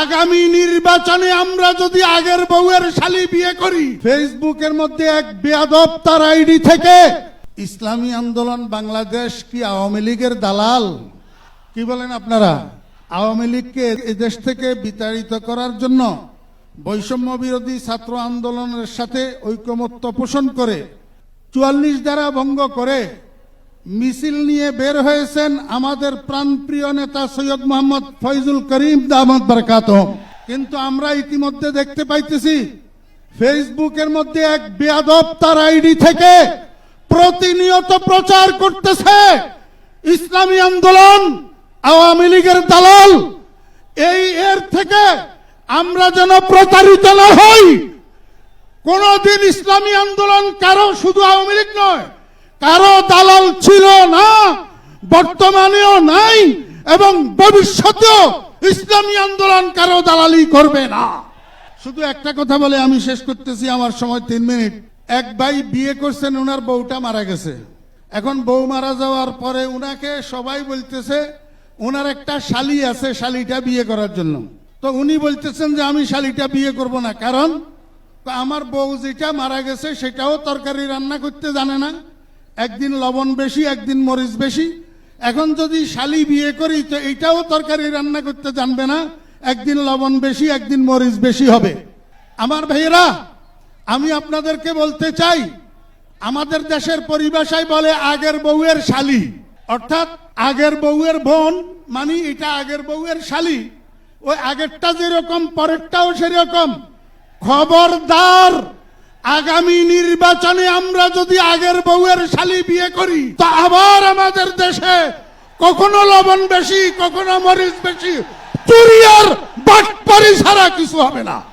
আগামী নির্বাচনে আমরা যদি আগের বউয়ের শালি বিয়ে করি, ফেসবুকের মধ্যে এক বেয়াদব তার আইডি থেকে, ইসলামী আন্দোলন বাংলাদেশ কি আওয়ামী লীগের দালাল? কি বলেন আপনারা? আওয়ামী লীগকে দেশ থেকে বিতাড়িত করার জন্য বৈষম্য বিরোধী ছাত্র আন্দোলনের সাথে ঐকমত্য পোষণ করে, চুয়াল্লিশ দ্বারা ভঙ্গ করে মিছিল নিয়ে বের হয়েছেন আমাদের প্রাণপ্রিয় নেতা সৈয়দ মোহাম্মদ ফয়জুল করিম দামদ বরকাত কিন্তু আমরা ইতিমধ্যে দেখতে পাইতেছি, ফেসবুকের মধ্যে এক বেয়াদব তার আইডি থেকে প্রতিনিয়ত প্রচার করতেছে। ইসলামী আন্দোলন, আওয়ামী লীগের দালাল, এই এর থেকে আমরা যেন প্রতারিত না হই। কোনদিন ইসলামী আন্দোলন কারও শুধু আওয়ামী লীগ নয়, কারও ছিল না, বর্তমানেও নাই এবং ভবিষ্যতেও ইসলামী আন্দোলন কারও দালালি করবে না। শুধু একটা কথা বলে আমি শেষ করতেছি, আমার সময় তিন মিনিট। এক ভাই বিয়ে করছেন ওনার বউটা মারা গেছে। এখন বউ মারা যাওয়ার পরে উনাকে সবাই বলতেছে ওনার একটা শালি আছে, শালিটা বিয়ে করার জন্য। তো উনি বলতেছেন যে, আমি শালিটা বিয়ে করব না। কারণ, আমার বউ যেটা মারা গেছে, সেটাও তরকারি রান্না করতে জানে না। একদিন লবণ বেশি, একদিন মরিচ বেশি। এখন যদি শালি বিয়ে করি, তো এটাও তরকারি রান্না করতে জানবে না। একদিন লবণ বেশি, একদিন মরিচ বেশি হবে। আমার ভাইয়েরা, আমি আপনাদেরকে বলতে চাই, আমাদের দেশের পরিভাষায় বলে আগের বউয়ের শালি। অর্থাৎ আগের বউয়ের বোন মানে এটা আগের বউয়ের শালি। ওই আগেরটা যেরকম, পরেরটাও সেরকম। খবরদার আগামী নির্বাচনে আমরা যদি আগের বউয়ের শালি বিয়ে করি, তা আবার আমাদের দেশে কখনো লবণ বেশি, কখনো মরিচ বেশি চুরি আর বাটপারি ছাড়া কিছু হবে না।